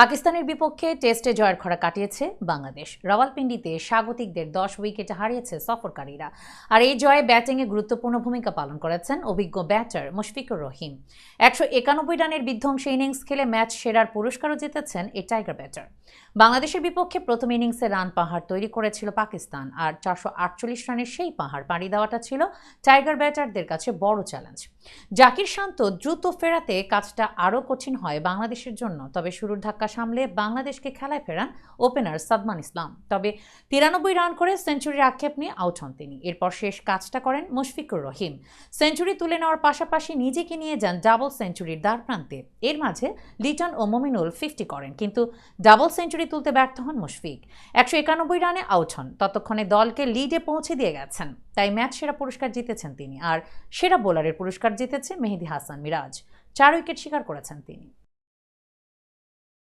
পাকিস্তানের বিপক্ষে টেস্টে জয়ের খরা কাটিয়েছে বাংলাদেশ। রাওয়ালপিন্ডিতে স্বাগতিকদের দশ উইকেটে হারিয়েছে সফরকারীরা। আর এই জয়ে ব্যাটিংয়ে গুরুত্বপূর্ণ ভূমিকা পালন করেছেন অভিজ্ঞ ব্যাটার মুশফিকুর রহিম। একশো একানব্বই রানের বিধ্বংসী ইনিংস খেলে ম্যাচ সেরার পুরস্কারও জিতেছেন এই টাইগার ব্যাটার। বাংলাদেশের বিপক্ষে প্রথম ইনিংসে রান পাহাড় তৈরি করেছিল পাকিস্তান, আর চারশো আটচল্লিশ রানের সেই পাহাড় পাড়ি দেওয়াটা ছিল টাইগার ব্যাটারদের কাছে বড় চ্যালেঞ্জ। জাকির শান্ত দ্রুত ফেরাতে কাজটা আরও কঠিন হয় বাংলাদেশের জন্য, তবে শুরুর ধাক্কা সামলে বাংলাদেশকে খেলায় ফেরান ওপেনার সাদমান ইসলাম। তবে তিরানব্বই রান করে সেঞ্চুরির আক্ষেপ নিয়ে আউট হন তিনি। এরপর শেষ কাজটা করেন মুশফিকুর রহিম। সেঞ্চুরি তুলে নেওয়ার পাশাপাশি নিজেকে নিয়ে যান ডাবল সেঞ্চুরির দ্বার প্রান্তে। এর মাঝে লিটন ও মমিনুল ফিফটি করেন, কিন্তু ডাবল সেঞ্চুরি তুলতে ব্যর্থ হন মুশফিক। একশো একানব্বই রানে আউট হন। ততক্ষণে দলকে লিডে পৌঁছে দিয়ে গেছেন। তাই ম্যাচ সেরা পুরস্কার জিতেছেন তিনি। আর সেরা বোলারের পুরস্কার জিতেছে মেহেদি হাসান মিরাজ। চার উইকেট শিকার করেছেন তিনি।